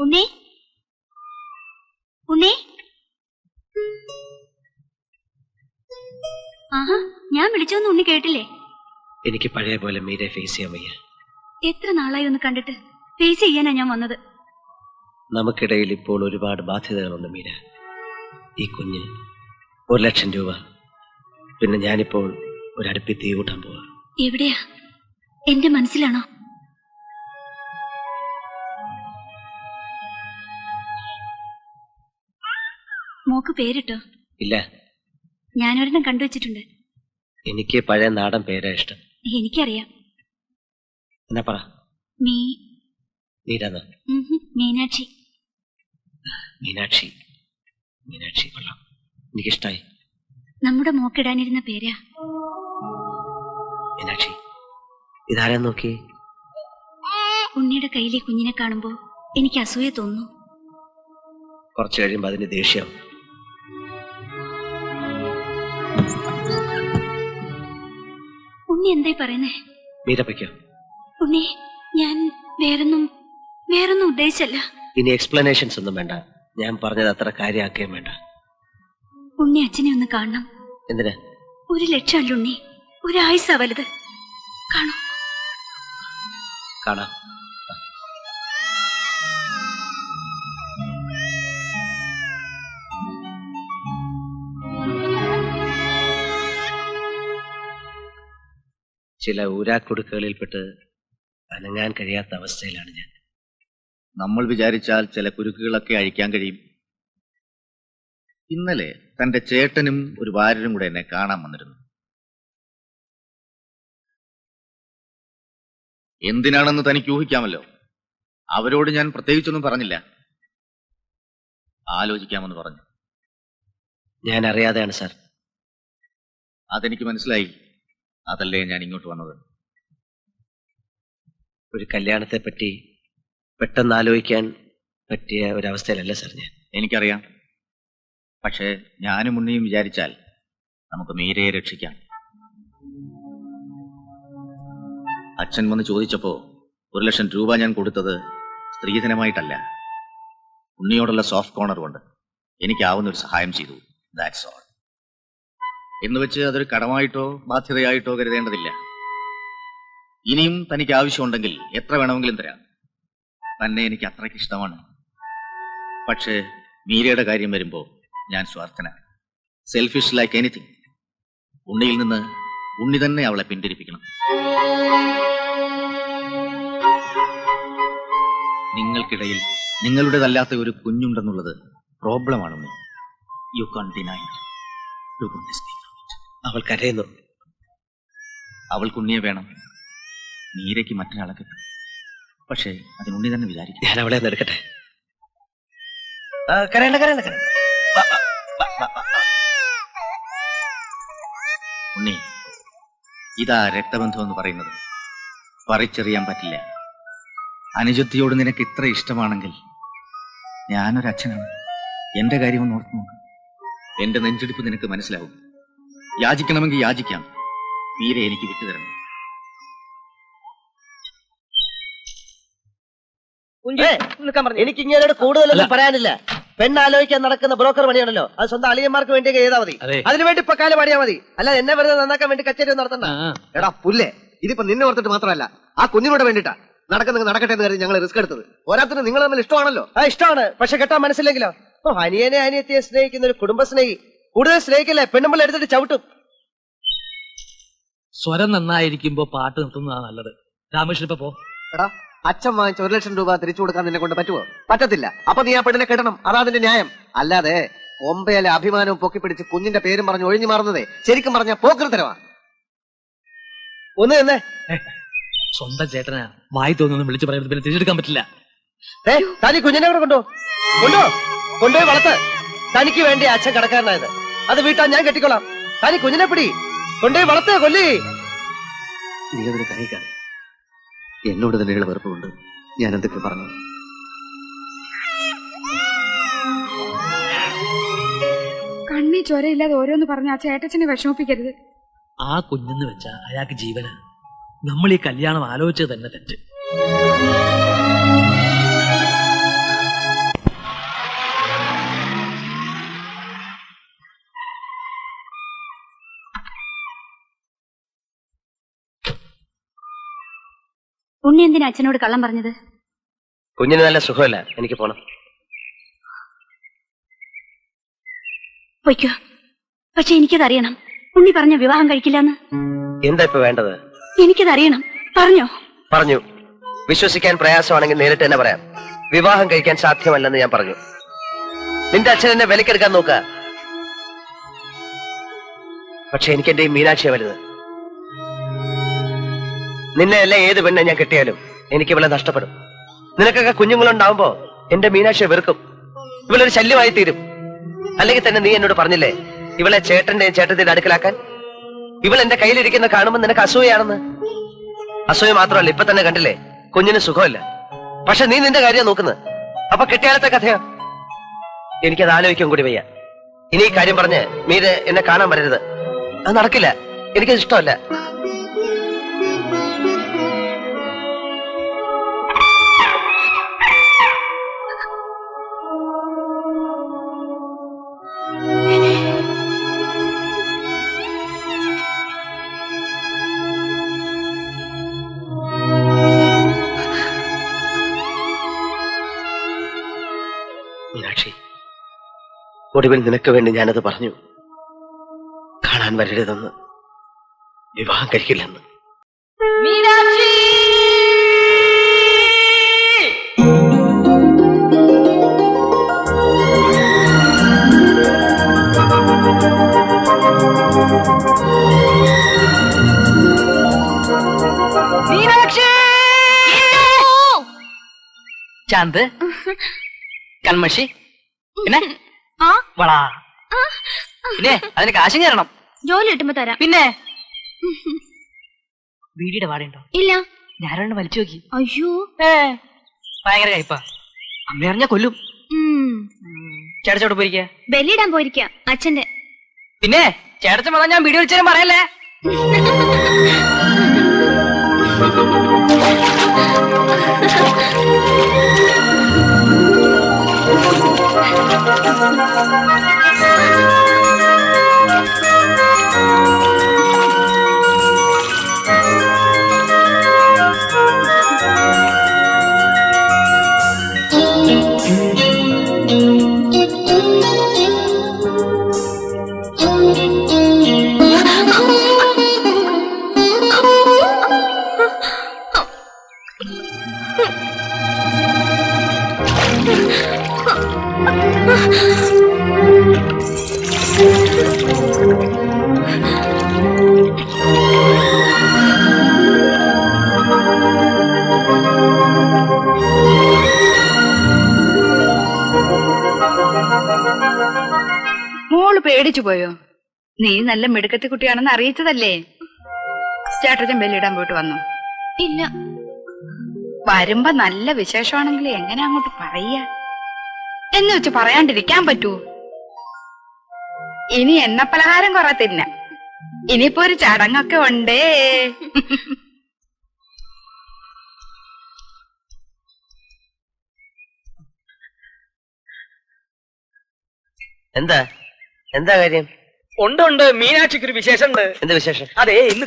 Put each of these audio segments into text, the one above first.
ഉണ്ണി. ഉണ്ണി. ആഹാ ഞാൻ വിളിച്ചൊന്നും ഉണ്ണി കേട്ടില്ലേ? എനിക്ക് പഴയ പോലെ മീരെ ഫേസ് ചെയ്യാൻ വയ്യ. എത്ര നാളായി ഒന്ന് കണ്ടിട്ട്? ഫേസ് ചെയ്യാനാ ഞാൻ വന്നത്. നമുക്കിടയിൽ ഇപ്പോൾ ഒരുപാട് ബാധ്യതകളുണ്ട് മീര. ഈ കുഞ്ഞ് ഒരു ലക്ഷം രൂപ. പിന്നെ ഞാനിപ്പോൾ ഒരടുപ്പി തീ കൂട്ടാൻ പോവാ. എവിടെയാ? എന്റെ മനസ്സിലാണോ? മോക്ക് പേരിട്ടോ? ഇല്ല. ഞാനൊരെണ്ണം കണ്ടുവച്ചിട്ടുണ്ട്. എനിക്ക് പഴയ നാടൻ പേരാ ഇഷ്ടം. എനിക്കറിയാം. എന്നാ പറ. മീ. ഹും, മീനാക്ഷി. മീനാക്ഷി. മീനാക്ഷി കൊള്ളാം. എനിക്കിഷ്ടായി. നമ്മുടെ മോക്കിടാനിരുന്ന പേരാ. മീനാക്ഷി ഇതാരാ നോക്കി ഉണ്ണിയുടെ കയ്യിലെ കുഞ്ഞിനെ കാണുമ്പോ എനിക്ക് അസൂയ തോന്നുന്നു. കുറച്ചു കഴിയുമ്പോ അതിന് ദേഷ്യം ഉണ്ണി എന്തായി പറയുന്നേ? മീരപ്പയ്ക്കോ ഉണ്ണി ഞാൻ വേറൊന്നും വേറൊന്നും ഉദ്ദേശിച്ചല്ല. ഇനി എക്സ്പ്ലനേഷൻസ് ഒന്നും വേണ്ട. ഞാൻ പറഞ്ഞത് അത്ര കാര്യമാക്കുകയും വേണ്ട. ഉണ്ണി അച്ഛനെ ഒന്ന് കാണണം. എന്തിനാ? ഒരു ലക്ഷമല്ല ഉണ്ണി. ഒരാഴ്ച വലുത്. കാണാം. കാണാം. ചില ഊരാക്കുടുക്കുകളിൽപ്പെട്ട് അനങ്ങാൻ കഴിയാത്ത അവസ്ഥയിലാണ് ഞാൻ. നമ്മൾ വിചാരിച്ചാൽ ചില കുരുക്കുകളൊക്കെ അഴിക്കാൻ കഴിയും. ഇന്നലെ തന്റെ ചേട്ടനും ഒരു വാരനും കൂടെ എന്നെ കാണാൻ വന്നിരുന്നു. എന്തിനാണെന്ന് തനിക്ക് ഊഹിക്കാമല്ലോ. അവരോട് ഞാൻ പ്രത്യേകിച്ചൊന്നും പറഞ്ഞില്ല. ആലോചിക്കാമെന്ന് പറഞ്ഞു. ഞാൻ അറിയാതെയാണ് സാർ. അതെനിക്ക് മനസ്സിലായി. അതല്ലേ ഞാൻ ഇങ്ങോട്ട് വന്നത്? ഒരു കല്യാണത്തെ പറ്റി പെട്ടെന്ന് ആലോചിക്കാൻ പറ്റിയ ഒരവസ്ഥയിലല്ല സാർ ഞാൻ? എനിക്കറിയാം. പക്ഷേ ഞാനും ഉണ്ണിയും വിചാരിച്ചാൽ നമുക്ക് മീരയെ രക്ഷിക്കാം. അച്ഛൻ വന്ന് ചോദിച്ചപ്പോ ഒരു ലക്ഷം രൂപ ഞാൻ കൊടുത്തത് സ്ത്രീധനമായിട്ടല്ല. ഉണ്ണിയോടുള്ള സോഫ്റ്റ് കോർണർ കൊണ്ട് എനിക്കാവുന്ന ഒരു സഹായം ചെയ്തു. ദാറ്റ്സ് ഓൾ എന്ന് വെച്ച് അതൊരു കടമായിട്ടോ ബാധ്യതയായിട്ടോ കരുതേണ്ടതില്ല. ഇനിയും തനിക്ക് ആവശ്യമുണ്ടെങ്കിൽ എത്ര വേണമെങ്കിലും തരാം. തന്നെ എനിക്ക് അത്രയ്ക്ക് ഇഷ്ടമാണ്. പക്ഷേ മീരയുടെ കാര്യം വരുമ്പോൾ ഞാൻ സ്വാർത്ഥനാണ് സെൽഫിഷ് ലൈക്ക് എനിത്തിങ് ഉണ്ണിയിൽ നിന്ന് ഉണ്ണി തന്നെ അവളെ പിന്തിരിപ്പിക്കണം. നിങ്ങൾക്കിടയിൽ നിങ്ങളുടേതല്ലാത്ത ഒരു കുഞ്ഞുണ്ടെന്നുള്ളത് പ്രോബ്ലമാണ് ഉണ്ണി. യു കാൺ ഡിനൈ അവൾ കരയുന്നു അവൾക്ക് ഉണ്ണിയെ വേണം. നീരയ്ക്ക് മറ്റൊരാളെ കിട്ടും പക്ഷേ അതിനുണ്ണി തന്നെ വിചാരിക്കും. ഞാൻ അവളെ ഒന്ന് എടുക്കട്ടെ? കരയണ്ട കരയണ്ട കരയണ്ട. ഉണ്ണി ഇതാ രക്തബന്ധം എന്ന് പറയുന്നത്. പറിച്ചെറിയാൻ പറ്റില്ല. അനുജത്തിയോട് നിനക്ക് ഇത്ര ഇഷ്ടമാണെങ്കിൽ ഞാനൊരച്ഛനാണ്. എന്റെ കാര്യം ഒന്ന് ഓർത്തു നോക്ക്. എന്റെ നെഞ്ചെടുപ്പ് നിനക്ക് മനസ്സിലാവും. യാചിക്കണമെങ്കിൽ യാചിക്കാം. തീരെ എനിക്ക് വിട്ടുതരണം എനിക്ക് ഇങ്ങനെ കൂടുതലൊന്നും പറയാനില്ല. പെണ്ണാലോചിക്കാൻ നടക്കുന്ന ബ്രോക്കർ പണിയാണല്ലോ. അത് സ്വന്തം അളിയന്മാർക്ക് വേണ്ടി ചെയ്താൽ മതി. അതിനുവേണ്ടി വേണ്ടി ഇപ്പൊ കാലം പണിയാ മതി. അല്ല എന്നെ വെറുതെ നന്നാക്കാൻ വേണ്ടി കച്ചേരി നടത്തണ്ട. എടാ പുല്ലേ ഇതിപ്പോ നിന്നെ ഓർത്തിട്ട് മാത്രമല്ല ആ കുഞ്ഞിനോട് വേണ്ടിട്ടാ നടക്കുന്ന നടക്കട്ടെ എന്ന് കരുതി ഞങ്ങൾ റിസ്ക് എടുത്തത്. ഓരോരുത്തരും നിങ്ങൾ തമ്മിൽ ഇഷ്ടമാണല്ലോ. ആ ഇഷ്ടമാണ്. പക്ഷെ കെട്ടാൻ മനസ്സിലെങ്കിലോ ഓ അനിയനെ അനിയത്തിയെ സ്നേഹിക്കുന്ന ഒരു കുടുംബ സ്നേഹി കൂടുതൽ സ്നേഹിക്കല്ലേ? പെണ്ണുമ്പോൾ എടുത്തിട്ട് ചവിട്ടും. സ്വരം നന്നായിരിക്കുമ്പോ പാട്ട് നിർത്തുന്നതാണ് നല്ലത്. രാമകൃഷ്ണൻ ഇപ്പൊ പോ. എടാ അച്ഛൻ വാങ്ങിച്ച ഒരു ലക്ഷം രൂപ തിരിച്ചു കൊടുക്കാൻ നിന്നെ കൊണ്ട് പറ്റുമോ പറ്റത്തില്ല. അപ്പൊ നീ ആ പെണ്ണിനെ കെട്ടണം. അതാ അതിന്റെ ന്യായം. അല്ലാതെ ഒമ്പയിലെ അഭിമാനവും പൊക്കിപ്പിടിച്ച് കുഞ്ഞിന്റെ പേരും പറഞ്ഞ് ഒഴിഞ്ഞു മാറുന്നതേ. ശരിക്കും പറഞ്ഞ പോക്കൃത്തരവാ ഒന്ന് തന്നെ സ്വന്തം ചേട്ടനാ. വായി തോന്നുന്നു വിളിച്ചു പറയുന്നത് പിന്നെ തിരിച്ചെടുക്കാൻ പറ്റില്ല. ഏ തനി കുഞ്ഞിനെ കൂടെ കൊണ്ടോ കൊണ്ടോ കൊണ്ടുപോയി വളർത്ത്. തനിക്ക് വേണ്ടി അച്ഛൻ കടക്കാരനായത്. അത് വീട്ടാ ഞാൻ കെട്ടിക്കോളാം. തനി കുഞ്ഞിനെ പിടി. കൊണ്ടേ വളർത്തേ കൊല്ലി. നീ അതിന് കരയിക്കാതെ എന്നോട് തന്നെയുള്ള വെറുപ്പുണ്ട് ഞാൻ എന്തൊക്കെ പറഞ്ഞു? കണ്ണി ചോരയില്ലാതെ ഓരോന്ന് പറഞ്ഞ ആ ചേട്ടച്ചനെ വിഷമിപ്പിക്കരുത്. ആ കുഞ്ഞെന്ന് വെച്ചാ അയാൾക്ക് ജീവന. നമ്മൾ ഈ കല്യാണം ആലോചിച്ചത് തന്നെ തെറ്റ്. ഉണ്ണി എന്തിനാ അച്ഛനോട് കള്ളം പറഞ്ഞത്? കുഞ്ഞിന് നല്ല സുഖമല്ല. എനിക്ക് പോണം. പൊയ്ക്കോ. പക്ഷെ എനിക്കതറിയണം. ഉണ്ണി പറഞ്ഞ വിവാഹം കഴിക്കില്ലെന്ന്. എന്താ ഇപ്പൊ വേണ്ടത്? എനിക്കതറിയണം. പറഞ്ഞോ. പറഞ്ഞു. വിശ്വസിക്കാൻ പ്രയാസമാണെങ്കിൽ നേരിട്ട് തന്നെ പറയാം. വിവാഹം കഴിക്കാൻ സാധ്യമല്ലെന്ന് ഞാൻ പറഞ്ഞു. നിന്റെ അച്ഛൻ എന്നെ വിലക്കെടുക്കാൻ നോക്ക. പക്ഷെ എനിക്ക് എന്റെ ഈ മീനാക്ഷിയെ വലുത്. നിന്നെ അല്ല ഏത് പെണ്ണെ ഞാൻ കിട്ടിയാലും എനിക്ക് ഇവളെ നഷ്ടപ്പെടും. നിനക്കൊക്കെ കുഞ്ഞുങ്ങളുണ്ടാവുമ്പോ എന്റെ മീനാക്ഷി വെറുക്കും. ഇവളൊരു ശല്യമായി തീരും അല്ലെങ്കിൽ തന്നെ നീ എന്നോട് പറഞ്ഞില്ലേ ഇവളെ ചേട്ടന്റെയും ചേട്ടത്തിന്റെ അടുക്കലാക്കാൻ? ഇവൾ എന്റെ കയ്യിലിരിക്കുന്ന കാണുമ്പോൾ നിനക്ക് അസൂയാണെന്ന് അസൂയ മാത്രമല്ല ഇപ്പൊ തന്നെ കണ്ടില്ലേ കുഞ്ഞിന് സുഖമില്ല. പക്ഷെ നീ നിന്റെ കാര്യം നോക്കുന്നത് അപ്പൊ കെട്ടിയാലത്തെ കഥയാ. എനിക്കത് ആലോചിക്കാൻ കൂടി വയ്യ. ഇനി ഈ കാര്യം പറഞ്ഞ് മീര് എന്നെ കാണാൻ വരരുത്. അത് നടക്കില്ല. എനിക്കത് ഇഷ്ടമല്ല. ഒടുവിൽ നിനക്ക് വേണ്ടി ഞാനത് പറഞ്ഞു. കാണാൻ വരരുതെന്ന്. വിവാഹം കഴിക്കില്ലെന്ന്. ചാന്ത് കൺമഷി പിന്നെ? വളാ. പിന്നെ അതിന് കാശും കയറണം. ജോലി കിട്ടുമ്പോ തരാം. പിന്നെ? ബീഡിയുടെ വാടയുണ്ടോ ഇല്ല. ഞാനോണ്ട് വലിച്ചു നോക്കി. അയ്യോ. ഭയങ്കര കയ്പാ. അമ്മ അറിഞ്ഞ കൊല്ലും. ചേട്ടച്ചോട് പോയിരിക്ക? ബലിയിടാൻ പോയിരിക്ക അച്ഛന്റെ. പിന്നെ ചേട്ടച്ചൻ വന്നാൽ ഞാൻ വീഡിയോ വിളിച്ചാലും പറയല്ലേ? മോൾ പേടിച്ചു പോയോ? നീ നല്ല മിടുക്കത്തി കുട്ടിയാണെന്ന് അറിയിച്ചതല്ലേ? ചേട്ടച്ചൻ ബലിയിടാൻ പോയിട്ട് വന്നു? ഇല്ല. വരുമ്പോ നല്ല വിശേഷമാണെങ്കിൽ എങ്ങനെ അങ്ങോട്ട് പറയാ? എന്ന് വെച്ച് പറയാണ്ടിരിക്കാൻ പറ്റൂ. ഇനി എന്ന പലഹാരം കുറെ തിന്ന ഇനിയിപ്പോ ഒരു ചടങ്ങൊക്കെ ഉണ്ടേ. എന്താ? എന്താ കാര്യം? ഉണ്ട് ഉണ്ട്. മീനാക്ഷിക്ക് ഒരു വിശേഷം ഉണ്ട് എന്താ വിശേഷം? അതെ ഇന്ന്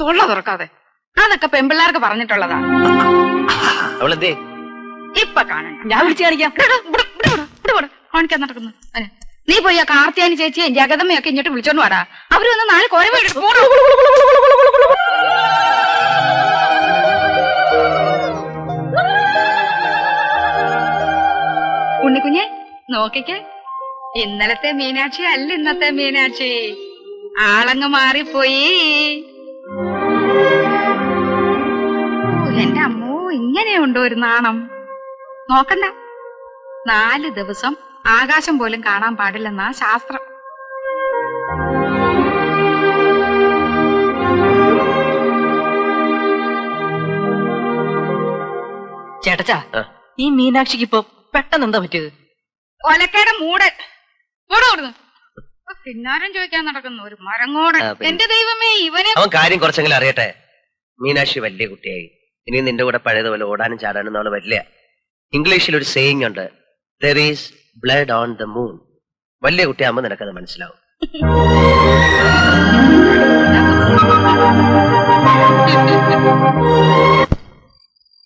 തൊള്ള തുറക്കാതെ. അതൊക്കെ പെമ്പിള്ളാർക്ക് പറഞ്ഞിട്ടുള്ളതാ. അവളെന്തേ? ഇപ്പൊ കാണണ്ട ഞാൻ വിളിച്ചു കാണിക്കാം. കാണിക്കാൻ നടക്കുന്നു. നീ പോയി ആ കാർത്തിയാനി ചേച്ചിയും ജഗതമ്മയൊക്കെ ഇങ്ങോട്ട് വിളിച്ചോണ്ട് വാടാ. അവർ വന്ന് നാല് കോര ഉണ്ണിക്കുഞ്ഞെ നോക്കിക്കേ. ഇന്നലത്തെ മീനാക്ഷി അല്ല ഇന്നത്തെ മീനാക്ഷി. ആളങ്ങ് മാറിപ്പോയി. എന്റെ അമ്മോ ഇങ്ങനെയുണ്ടോ ഒരു നാണം? നോക്കണ്ട. നാല് ദിവസം ആകാശം പോലും കാണാൻ പാടില്ലെന്നാ ശാസ്ത്രം. ചേട്ടച്ചാ ഈ മീനാക്ഷിക്ക് ഇപ്പൊ പെട്ടെന്ന് എന്താ പറ്റിയത്? ഒലക്കേടെ മൂട് മൂട് കൊടുന്നു പിന്നാരം ചോദിക്കാൻ നടക്കുന്നു. ഒരു മരങ്ങോട്. എന്റെ ദൈവമേ ഇവനെ അവൻ കാര്യം കുറച്ചെങ്കിലും അറിയട്ടെ. മീനാക്ഷി വലിയ കുട്ടിയായി. ഇനി നിന്റെ കൂടെ പഴയതുപോലെ ഓടാനും ചാടാനും നമ്മൾ വരില്ല. ഇംഗ്ലീഷിൽ ഒരു സേയിങ് ഉണ്ട്. There is blood on the moon വലിയ കുട്ടിയാകുമ്പോൾ നിനക്കത് മനസ്സിലാവും.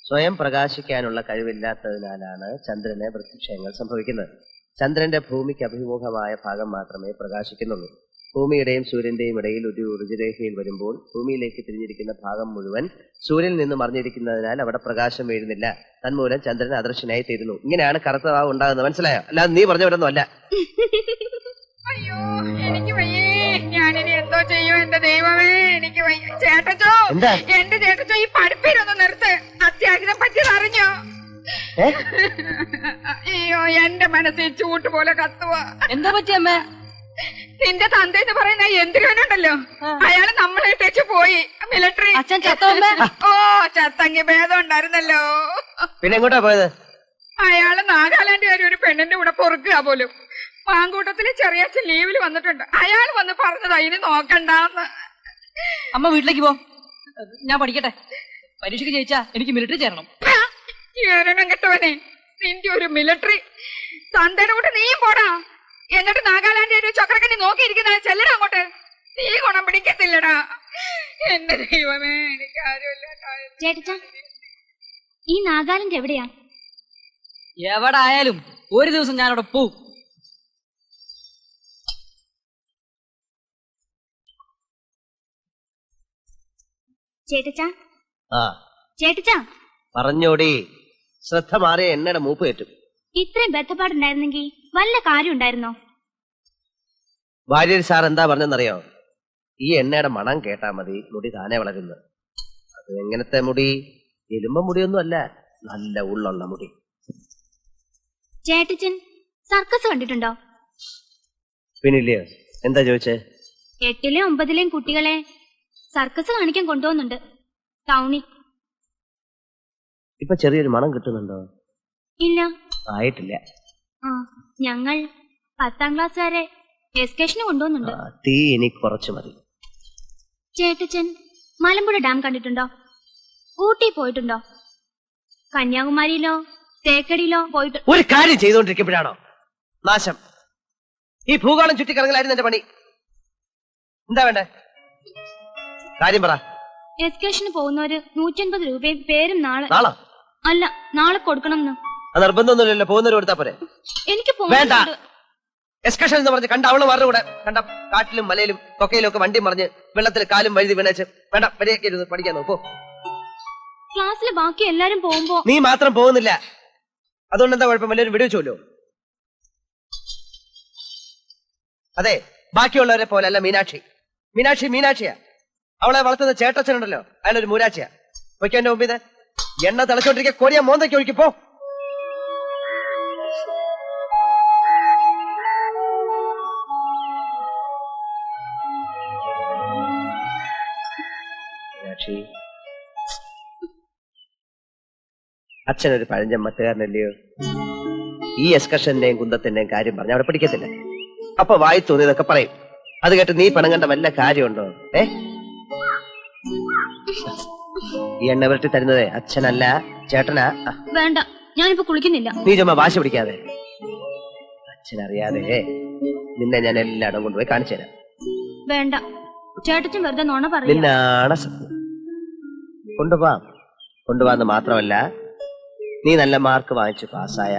സ്വയം പ്രകാശിക്കാനുള്ള കഴിവില്ലാത്തതിനാലാണ് ചന്ദ്രനെ വൃത്തിക്ഷയങ്ങൾ സംഭവിക്കുന്നത്. ചന്ദ്രന്റെ ഭൂമിക്ക് അഭിമുഖമായ ഭാഗം മാത്രമേ പ്രകാശിക്കുന്നുള്ളൂ. ഭൂമിയുടെയും സൂര്യന്റെയും ഇടയിൽ ഒരു ഋതുരേഖയിൽ വരുമ്പോൾ ഭൂമിയിലേക്ക് തിരിഞ്ഞിരിക്കുന്ന ഭാഗം മുഴുവൻ സൂര്യനിൽ നിന്ന് മറിഞ്ഞിരിക്കുന്നതിനാൽ അവിടെ പ്രകാശം വീഴുന്നില്ല. തന്മൂലം ചന്ദ്രൻ അദൃശ്യനായി തീരുന്നു. ഇങ്ങനെയാണ് കറുത്ത ഭാവം ഉണ്ടാകുന്നത്. മനസ്സിലായോ? അല്ല നീ പറഞ്ഞവരൊന്നും അല്ല. അയ്യോ എനിക്ക് വയ്യേ. ഞാനിനി എന്തോ ചെയ്യും എന്റെ ദൈവമേ. എനിക്ക് വയ്യ. ചേട്ടച്ചോ? എന്റെ ചേട്ടച്ചോ ഈ പഠിപ്പിനൊന്ന് നിർത്ത്. അയ്യോ എന്റെ മനസ്സിൽ ചൂട്ട് പോലെ കത്തുവാ. എന്താ പറ്റിയമ്മേ നിന്റെ തന്ത എന്ന് പറയുന്ന എന്തിനുണ്ടല്ലോ അയാൾ നമ്മളെ ഇട്ടേച്ച് പോയി. മിലിറ്ററി അച്ഛൻ ചത്തോമ്മേ ഓ ചത്തങ്ങി ഭേദം ഉണ്ടായിരുന്നല്ലോ. പിന്നെ എങ്ങോട്ടാ പോയത്? അയാൾ നാഗാലാൻഡുകാരി ഒരു പെണ്ണിന്റെ കൂടെ പൊറുക്കുക പോലും. പാങ്കൂട്ടത്തിലെ ചെറിയ ലീവിൽ വന്നിട്ടുണ്ട്. അയാൾ വന്ന് പറഞ്ഞതാ ഇനി നോക്കണ്ടെന്ന്. അമ്മ വീട്ടിലേക്ക് പോ. ഞാൻ പഠിക്കട്ടെ. പരീക്ഷയ്ക്ക് ജയിച്ചാ എനിക്ക് മിലിറ്ററി ചേരണം. കെട്ടവനെ. നിന്റെ ഒരു മിലിറ്ററി തന്തയുടെ കൂടെ നീയും പോടാ. എന്നിട്ട് നാഗാലാൻഡ് ഒരു ചക്രക്കണ്ണി നോക്കിയിരിക്കുന്ന ചെല്ലടാ അങ്ങോട്ട്. നീ ഗുണം പിടിക്കത്തില്ലടാ. എന്റെ ദൈവമേ എനിക്ക് ആരുമില്ല ഈ നാഗാലാൻഡ് എവിടെയാ? എവിടെ ആയാലും ഒരു ദിവസം ഞാൻ അവിടെ പോവും ചേട്ടച്ചാ ചേട്ടച്ച പറഞ്ഞോടി. ശ്രദ്ധ മാറിയ എണ്ണയുടെ മൂപ്പ് കയറ്റും. ഇത്രയും ബന്ധപ്പാടുണ്ടായിരുന്നെങ്കിൽ വല്ല കാര്യം ഉണ്ടായിരുന്നോ സാർ എന്താ പറഞ്ഞെന്നറിയോ ഈ എണ്ണയുടെ മണം കേട്ടാ മതി. മുടി താനെ വളരുന്നു. അത് എങ്ങനത്തെ മുടി? എലുമ്പ മുടിയൊന്നും അല്ല നല്ല ഉള്ളുള്ള മുടി. ചേട്ടച്ചൻ സർക്കസ് കണ്ടിട്ടുണ്ടോ? പിന്നില്ലയോ എന്താ ചോദിച്ചേ? എട്ടിലെയും ഒമ്പതിലെയും കുട്ടികളെ സർക്കസ് കാണിക്കാൻ കൊണ്ടുപോകുന്നുണ്ട്. ടൗണിൽ. ഇപ്പൊ ചെറിയൊരു മണം കിട്ടുന്നുണ്ടോ? ഇല്ല. ആയിട്ടില്ല. ആ ഞങ്ങൾ പത്താം ക്ലാസ് വരെ എസ്കേഷന് കൊണ്ടുപോകുന്നുണ്ട് തീ ഇനി കുറച്ച് മതി. ചേട്ടച്ചൻ മലമ്പുഴ ഡാം കണ്ടിട്ടുണ്ടോ? ഊട്ടി പോയിട്ടുണ്ടോ? കന്യാകുമാരിയിലോ തേക്കടിയിലോ പോയിട്ട് ഒരു കാര്യം ചെയ്തുകൊണ്ടിരിക്കുമ്പോഴാണോ നാശം. ഈ ഭൂഗോളം ചുറ്റിക്കറങ്ങലായിരുന്നു എന്റെ പണി. എന്താ വേണ്ടേ? കാര്യം പറ. എസ്കേഷന് പോകുന്നവര് നൂറ്റൻപത് രൂപയും പേരും നാളെ നാളോ? അല്ല നാളെ കൊടുക്കണം അത് നിർബന്ധമൊന്നുമില്ലല്ലോ പോകുന്നവർ കൊടുത്താ പോരെ. എനിക്ക് വേണ്ട. എക്സ്കർഷൻ എന്ന് പറഞ്ഞ് കണ്ട അവൾ വരുന്ന കൂടെ. കണ്ട കാട്ടിലും മലയിലും കൊക്കയിലും ഒക്കെ വണ്ടി മറിഞ്ഞ് വെള്ളത്തിൽ കാലും വഴുതി വീണേച്ച്. വേണ്ട വരിയൊക്കെ പഠിക്കാൻ നോക്കൂ. ക്ലാസ്സിലെ ബാക്കി എല്ലാരും പോകുമ്പോ നീ മാത്രം പോകുന്നില്ല. അതുകൊണ്ട് എന്താ കുഴപ്പം? വീഡിയോ വിടുവെച്ചോല്ലോ അതെ ബാക്കിയുള്ളവരെ പോലെ അല്ല മീനാക്ഷി. മീനാക്ഷി മീനാക്ഷിയാ. അവളെ വളർത്തുന്ന ചേട്ടച്ചനുണ്ടല്ലോ. അയാളൊരു മൂരാക്ഷിയാ വയ്ക്കാൻ മുമ്പിൽ എണ്ണ തിളച്ചോണ്ടിരിക്കെ കൊറിയ മോന്തയ്ക്ക് ഒഴുക്കിപ്പോ അച്ഛനൊരു പഴഞ്ഞ മറ്റുകാരനല്ലയോ ഈ എസ്കർഷന്റെയും കുന്തത്തിന്റെയും കാര്യം പറഞ്ഞ അവിടെ പിടിക്കത്തില്ല. അപ്പൊ വായി തോന്നിയതൊക്കെ പറയും. അത് കേട്ട് നീ പണം കണ്ട വല്ല കാര്യമുണ്ടോ? ഏ? ഈ എണ്ണ പുരട്ടി തരുന്നത് അച്ഛനല്ല ചേട്ടനാ? ആ, വേണ്ട ഞാനിപ്പോ കുളിക്കുന്നില്ല. നീ ചുമ്മാ വാശി പിടിക്കാതെ. അച്ഛനറിയാതെ നിന്നെ ഞാൻ എല്ലായിടം കൊണ്ടുപോയി കാണിച്ചു തരാം. വേണ്ട ചേട്ടച്ചൻ വെറുതെ നുണ പറയില്ല. നിന്നാണ് സത്യം. കൊണ്ടുപോവാം. കൊണ്ടുപോകാന്ന് മാത്രമല്ല നീ നല്ല മാർക്ക് വാങ്ങിച്ച് പാസ്സായ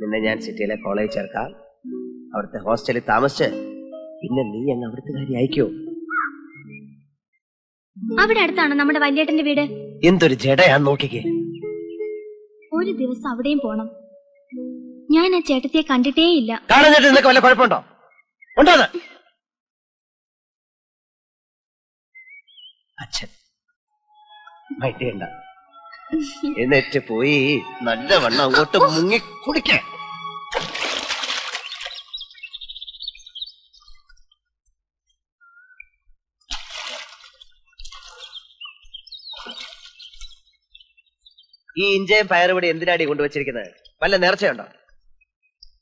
നിന്നെ ഞാൻ സിറ്റിയിലെ കോളേജ് ചേർക്കാം. അവിടുത്തെ ഹോസ്റ്റലിൽ താമസിച്ച് പിന്നെ നീ അങ്ങ് അവിടുത്തെ കാര്യം അയക്കോ അവിടെ അടുത്താണ് നമ്മുടെ വല്യേട്ടന്റെ വീട്? എന്തൊരു ജടയാ നോക്കിക്കേ. ഒരു ദിവസം അവിടെയും പോണം. ഞാൻ ആ ചേട്ടത്തിയെ കണ്ടിട്ടേ ഇല്ല നിനക്ക് വല്ല കുഴപ്പമുണ്ടോ? ഉണ്ടോ അത്? അച്ഛൻ മൈറ്റേണ്ട എന്നിട്ട് പോയി നല്ല വണ്ണം അങ്ങോട്ട് മുങ്ങി കുടിക്കേ. ഈ ഇഞ്ചയും പയറുപടി എന്തിനാടി കൊണ്ടുവച്ചിരിക്കുന്നത്? വല്ല നേർച്ചയുണ്ടോ?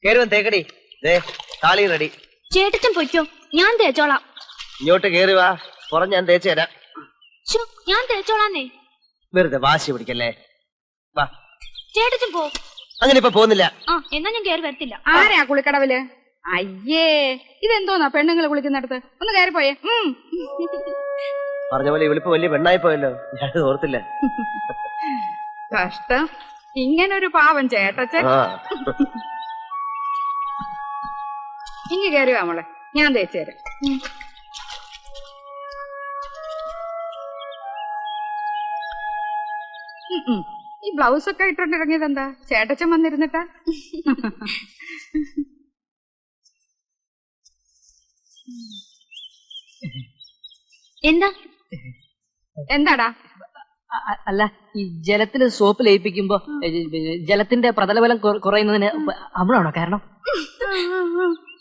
കേറുവൻ തേക്കടി. ദേ താളി റെഡി. ചേട്ടച്ചൻ പൊയ്ക്കോ. ഞാൻ തേച്ചോളാം. ഇങ്ങോട്ട് കേറി വാ. പുറം ഞാൻ തേച്ചു തരാം. ഞാൻ തേച്ചോളാന്നേ. വെറുതെ വാശി പിടിക്കല്ലേ? വാ. ചേട്ടച്ചൻ പോ. അങ്ങനെ ഇപ്പൊ പോകുന്നില്ല. ആ എന്നാ ഞാൻ കേറി വരത്തില്ല. ആരാ കുളിക്കടവിൽ? അയ്യേ ഇതെന്തോന്നാ പെണ്ണുങ്ങളെ കുളിക്കുന്നിടത്ത്? ഒന്ന് കയറി പോയേ. പറഞ്ഞ പോലെ ഇവളിപ്പോ വലിയ പെണ്ണായി പോയല്ലോ ഞാൻ ഓർത്തില്ല. കഷ്ടം. ഇങ്ങനൊരു പാവം ചേട്ടച്ച ഇങ്ങ് കയറുക മോളെ. ഞാൻ തേച്ചു തരാം. ഈ ബ്ലൗസ് ഒക്കെ ഇട്ടോണ്ടിറങ്ങിയത് എന്താ? ചേട്ടച്ചൻ വന്നിരുന്നിട്ടാ? എന്താ? എന്താടാ? അല്ല ഈ ജലത്തിൽ സോപ്പ് ലയിപ്പിക്കുമ്പോ ജലത്തിന്റെ പ്രതലബലം കുറയുന്നതിന് അമ്മളാണോ കാരണം?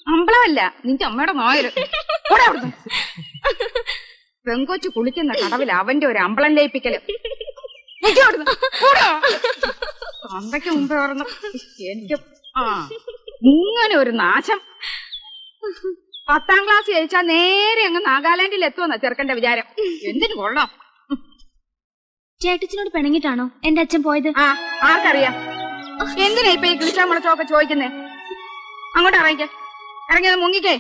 അമ്പളമല്ല നിന്റെ അമ്മയുടെ നായര്. പെങ്കോച്ച് കുളിക്കുന്ന കടവിൽ അവന്റെ ഒരു അമ്പളം ലയിപ്പിക്കൽ. അമ്പയ്ക്ക് മുമ്പേ പറഞ്ഞു എനിക്ക് ആ ഇങ്ങനെ ഒരു നാശം. പത്താം ക്ലാസ് ജയിച്ചാ നേരെ അങ്ങ് നാഗാലാൻഡിൽ എത്തുമെന്നാ ചെറുക്കന്റെ വിചാരം. എന്തിനു കൊള്ളാം? ചേട്ടച്ചനോട് പിണങ്ങിട്ടാണോ എന്റെ അച്ഛൻ പോയത്? ആ ആർക്കറിയാം. എന്തിനാ ഇപ്പൊ ഈ കിളിച്ചാ ഒക്കെ ചോദിക്കുന്നേ? അങ്ങോട്ട് ഇറങ്ങിക്കേ. ഇറങ്ങിയത് മുങ്ങിക്കേ.